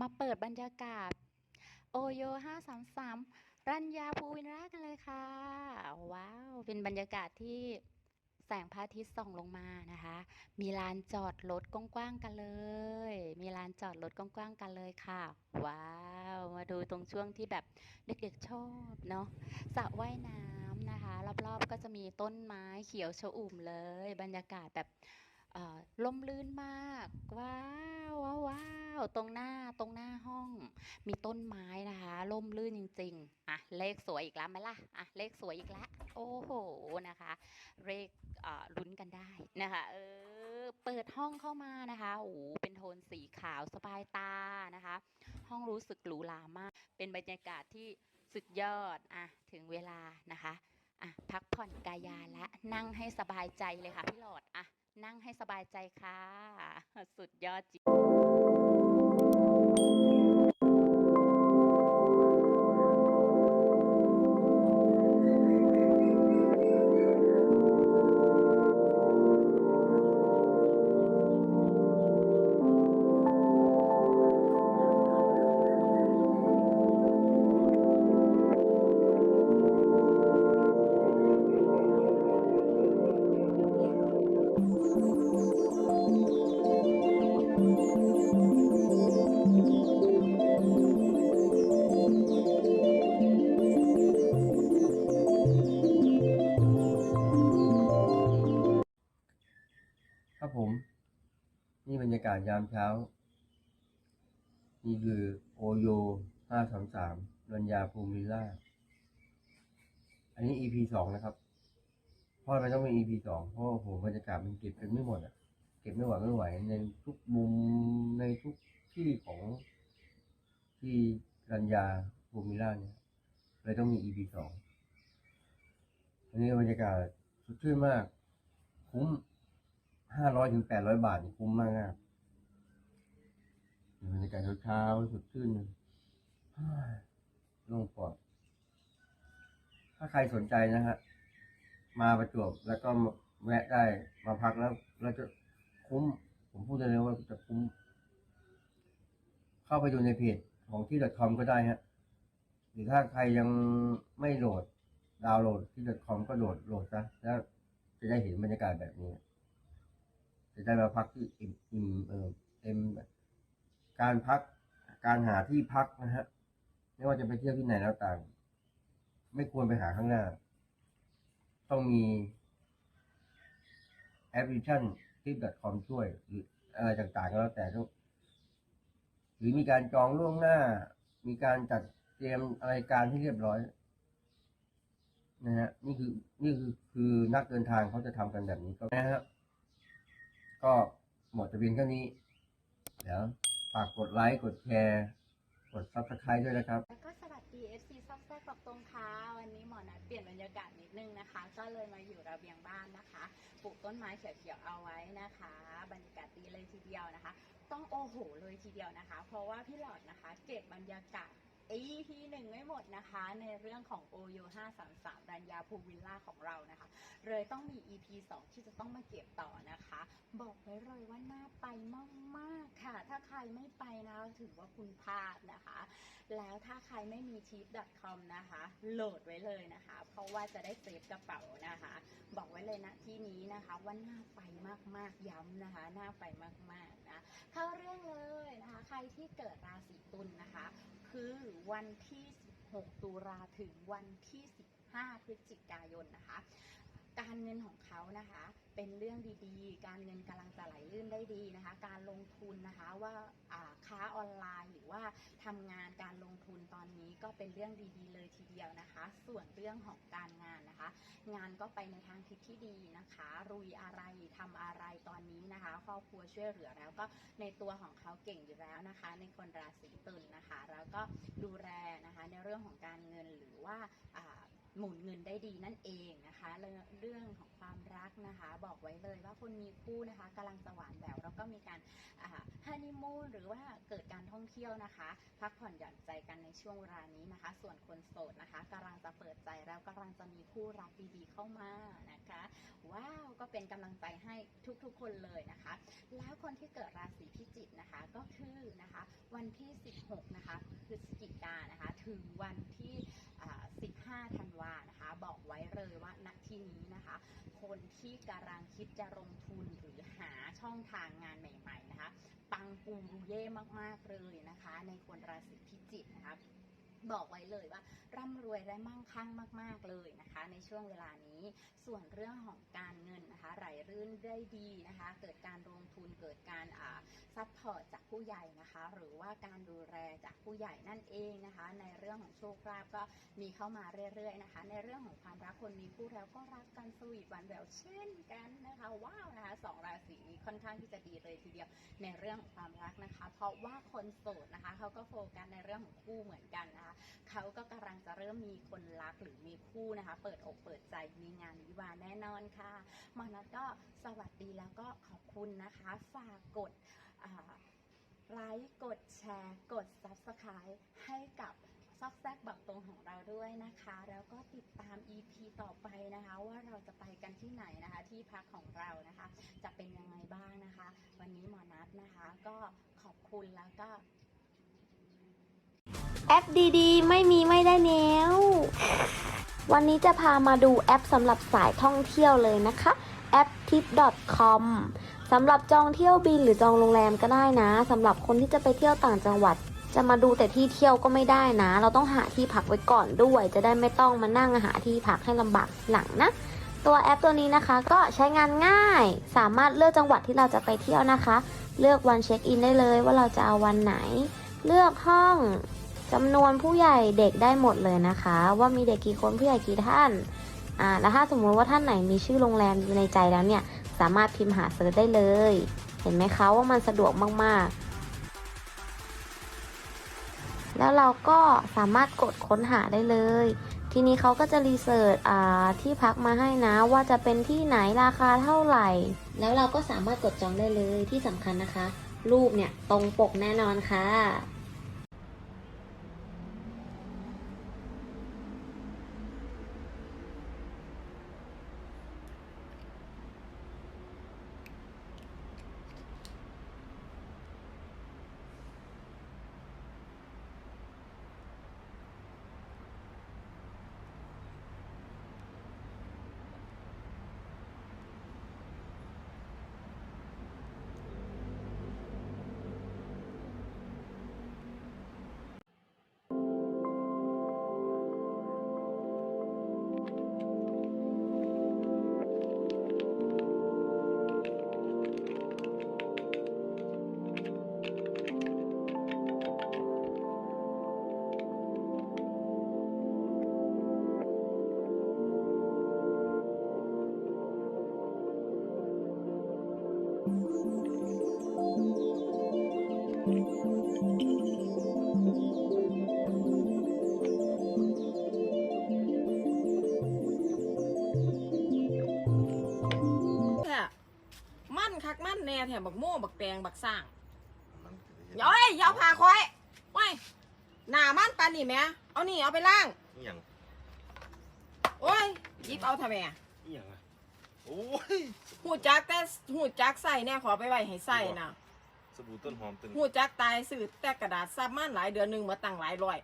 มาเปิดบรรยากาศ โอโย 533 รัญญาภูวินรากันเลยค่ะ ว้าว เป็นบรรยากาศที่แสงพระอาทิตย์ส่องลงมานะคะ มีลานจอดรถกว้างๆกันเลย มีลานจอดรถกว้างๆกันเลยค่ะ ว้าว มาดูตรงช่วงที่แบบเด็กๆชอบเนาะ สระว่ายน้ำ รอบๆ ก็จะมีต้นไม้เขียวชอุ่มเลย บรรยากาศแบบล่มลื่นมากว้าวว้าวาวตรงหน้าตรงหน้าห้อง มีต้นไม้นะคะล่มลื่นจริง ๆอะเลขสวยอีกแล้วไหมล่ะอะเลขสวยอีกแล้วโอ้โหนะคะ เลขลุ้นกันได้นะคะเออเปิดห้องเข้ามานะคะโอ้โหเป็นโทนสีขาวสบายตานะคะ ห้องรู้สึกหรูหรามาก เป็นบรรยากาศที่สุดยอดอะถึงเวลานะคะ อะพักผ่อนกายาและนั่งให้สบายใจเลยค่ะพี่หลอดอะนั่งให้สบายใจค่ะ สุดยอดจริงาศยามเช้า นี่คือโอโยห้าสามสามรัญญาภูมิล่า อันนี้ EP สองนะครับ เพราะมันต้องเป็น EP สองเพราะโหบรรยากาศมันเก็บกันไม่หมดอะ เก็บไม่ไหวไม่ไหว ในทุกมุมในทุกที่ของที่รัญญาภูมิล่าเนี่ยเลยต้องมี EP สองอันนี้บรรยากาศสดชื่นมาก คุ้มห้าร้อยถึงแปดร้อยบาทคุ้มมากนะบ บรรยากาศเช้าๆสดชื่นโล่งปลอด ถ้าใครสนใจนะฮะ มาประจวบแล้วก็แวะได้มาพักแล้วเราจะคุ้ม ผมพูดได้เลยว่าจะคุ้ม เข้าไปดูในเพจของที่ .com ก็ได้ฮะ หรือถ้าใครยังไม่โหลดดาวน์โหลดที่ .com ก็โหลดโหลดซะแล้วจะได้เห็นบรรยากาศแบบนี้ จะได้มาพักที่อิ่มอิ่มเออเต็ม การพักการหาที่พักนะฮะไม่ว่าจะไปเที่ยวที่ไหนแล้วต่าง ไม่ควรไปหาข้างหน้า ต้องมีแอปพลิเคชันที่ .com ช่วย หรืออะไรต่างๆก็แล้วแต่หรือมีการจองล่วงหน้า มีการจัดเตรียมอะไรการที่เรียบร้อยนะฮะนี่คือนี่คือคือนักเดินทางเขาจะทำกันแบบนี้ก็นะฮะก็หมดจะเพียงเท่านี้ เดี๋ยว ฝากกดไลค์ กดแชร์ กดซับสไครต์ด้วยนะครับ แล้วก็สวัสดี FC ซอกแซกปักตรงค่ะวันนี้หมอนัดเปลี่ยนบรรยากาศนิดนึงนะคะ ก็เลยมาอยู่ระเบียงบ้านนะคะ ปลูกต้นไม้เขียวๆเอาไว้นะคะ บรรยากาศดีเลยทีเดียวนะคะ ต้องโอ้โหเลยทีเดียวนะคะ เพราะว่าพี่หลอดนะคะ เก็บบรรยากาศ EP หนึ่งไม่หมดนะคะ ในเรื่องของ OYO 533รัญญาภูวิลล่าของเรานะคะ เลยต้องมี EP 2 ที่จะต้องมาเก็บต่อนะคะ บอกไว้เลยว่าน่าไปมาก ๆ ค่ะ ถ้าใครไม่ไปนะถือว่าคุณพลาดนะคะ แล้วถ้าใครไม่มี tip.com นะคะ โหลดไว้เลยนะคะ เพราะว่าจะได้เซฟกระเป๋านะคะ บอกไว้เลยนะที่นี้นะคะว่าน่าไปมากๆย้ำนะคะน่าไปมากๆนะเข้าเรื่องเลยนะคะ ใครที่เกิดราศีตุลนะคะ คือวันที่ 16 ตุลาถึงวันที่ 15 พฤศจิกายนนะคะ การเงินของเขานะคะ เป็นเรื่องดีๆ การเงินกำลังจะไหลลื่นได้ดีนะคะ การลงทุนนะคะว่าค้าออนไลน์หรือว่าทำงานการลงทุนตอนนี้ก็เป็นเรื่องดีๆ เลยทีเดียวนะคะ ส่วนเรื่องของการงานนะคะ งานก็ไปในทางทิศที่ดีนะคะ รุยอะไรทำอะไรตอนนี้นะคะครอบครัวช่วยเหลือแล้วก็ในตัวของเขาเก่งอยู่แล้วนะคะ ในคนราศีตุลนะคะ แล้วก็ดูแลนะคะในเรื่องของการเงินหรือว่าอ่า หมุนเงินได้ดีนั่นเองนะคะ เรื่องของความรักนะคะ บอกไว้เลยว่าคนมีคู่นะคะกำลังจะหวานแหวว ก็มีการฮันนีมูนหรือว่าเกิดการท่องเที่ยวนะคะ พักผ่อนหย่อนใจกันในช่วงเวลานี้นะคะ ส่วนคนโสดนะคะกำลังจะเปิดใจแล้วกำลังจะมีคู่รักดีๆเข้ามานะคะ ว้าวก็เป็นกำลังใจให้ทุกๆคนเลยนะคะ แล้วคนที่เกิดราศีพิจิกนะคะก็คือนะคะวันที่ 16 นะคะพฤศจิกานะคะ ถึงวันที่ 15 ธันวานะคะ บอกไว้เลยว่าณที่นี้นะคะ คนที่กำลังคิดจะลงทุนหรือหาช่องทางงานใหม่ ๆ นะคะ ปังปูรูเย่มากๆเลยนะคะ ในคนราศีพิจิกนะคะ บอกไว้เลยว่า ร่ำรวยและมั่งคั่งมาก ๆเลยนะคะ ในช่วงเวลานี้ ส่วนเรื่องของการเงินนะคะไหลรื่นได้ดีนะคะ เกิดการลงทุนเกิดการอ่าซัพพอร์ตจากผู้ใหญ่นะคะ หรือว่าการดูแลจากผู้ใหญ่นั่นเองนะคะ ในเรื่องของโชคลาภก็มีเข้ามาเรื่อยๆนะคะ ในเรื่องของความรักคนมีคู่แล้วก็รักกันสวีทหวานแหววเช่นกันนะคะว้าวนะคะสองราศีนี้ค่อนข้างที่จะดีเลยทีเดียวในเรื่องของความรักนะคะ เพราะว่าคนโสดนะคะเขาก็โฟกัสในเรื่องของคู่เหมือนกันนะคะเขาก็กำลังจะเริ่มมีคนรักหรือมีคู่นะคะ เปิดอกเปิดใจมีงานวิวาแน่นอนค่ะมอนัทก็สวัสดีแล้วก็ขอบคุณนะคะ ฝากกดไลค์กดแชร์ กด Subscribe ให้กับซอกแซกบักตรงของเราด้วยนะคะ แล้วก็ติดตาม EP ต่อไปนะคะ ว่าเราจะไปกันที่ไหนนะคะ ที่พักของเรานะคะ จะเป็นยังไงบ้างนะคะ วันนี้หมอนัทนะคะ ก็ขอบคุณแล้วก็ แอปดีๆ ไม่มีไม่ได้แนววันนี้จะพามาดูแอปสำหรับสายท่องเที่ยวเลยนะคะ แอป tip.com สำหรับจองเที่ยวบินหรือจองโรงแรมก็ได้นะสำหรับคนที่จะไปเที่ยวต่างจังหวัด จะมาดูแต่ที่เที่ยวก็ไม่ได้นะ เราต้องหาที่พักไว้ก่อนด้วย จะได้ไม่ต้องมานั่งหาที่พักให้ลำบากหลังนะตัวแอปตัวนี้นะคะก็ใช้งานง่าย สามารถเลือกจังหวัดที่เราจะไปเที่ยวนะคะ เลือกวันเช็คอินได้เลยว่าเราจะเอาวันไหน เลือกห้อง จำนวนผู้ใหญ่เด็กได้หมดเลยนะคะ ว่ามีเด็กกี่คนผู้ใหญ่กี่ท่านอ่าแล้วถ้าสมมุติว่าท่านไหนมีชื่อโรงแรมอยู่ในใจแล้วเนี่ย สามารถพิมพ์หาเซิร์ชได้เลย เห็นไหมคะว่ามันสะดวกมากๆ แล้วเราก็สามารถกดค้นหาได้เลย ทีนี้เขาก็จะรีเสิร์ชอ่าที่พักมาให้นะว่าจะเป็นที่ไหนราคาเท่าไหร่ แล้วเราก็สามารถกดจองได้เลยที่สำคัญนะคะ รูปเนี่ยตรงปกแน่นอนค่ะ นคักมั่นแน่แถมบักโม่บักแตงบักสร้างมันคือเฮ็ดย้อยอยาวพาคอยไว้ยหน้ามันปานนี่แหม่เอานี่เอาไปล้างอีหยังโอ้ยหยิบเอาทำไมอะอีหยังอะโอ้ยหูจักแต่หูจักใส่แน่ขอไปไว้ให้ใส่นะสบู่ต้นหอมตึงหูจักตายสื่อแต่กระดาษซับมันหลายเดือนหนึงมาตั้งหลายร้อย